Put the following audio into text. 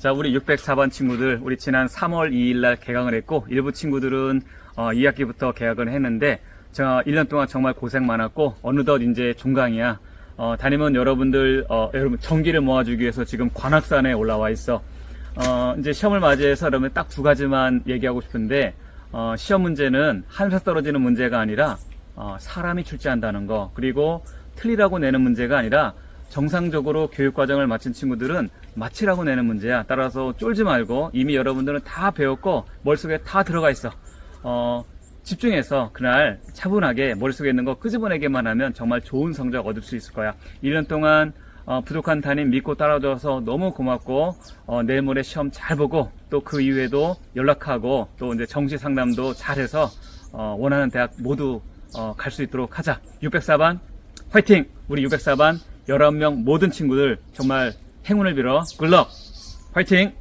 자, 우리 604반 친구들, 우리 지난 3월 2일 날 개강을 했고, 일부 친구들은 어, 2학기부터 개학을 했는데, 저 1년 동안 정말 고생 많았고, 어느덧 이제 종강이야. 어, 담임은 여러분들, 어, 여러분 정기를 모아주기 위해서 지금 관악산에 올라와 있어. 어, 이제 시험을 맞이해서 여러분 딱두 가지만 얘기하고 싶은데, 어, 시험 문제는 하늘에서 떨어지는 문제가 아니라, 어, 사람이 출제한다는 거, 그리고 틀리라고 내는 문제가 아니라, 정상적으로 교육과정을 마친 친구들은 마치라고 내는 문제야. 따라서 쫄지 말고 이미 여러분들은 다 배웠고 머릿속에 다 들어가 있어. 어, 집중해서 그날 차분하게 머릿속에 있는 거 끄집어내기만 하면 정말 좋은 성적 얻을 수 있을 거야. 1년 동안 어, 부족한 담임 믿고 따라줘서 너무 고맙고 어, 내일 모레 시험 잘 보고 또 그 이후에도 연락하고 또 이제 정시 상담도 잘해서 어, 원하는 대학 모두 어, 갈 수 있도록 하자. 604반 화이팅! 우리 604반 11명 모든 친구들 정말 행운을 빌어 굿럭! 화이팅!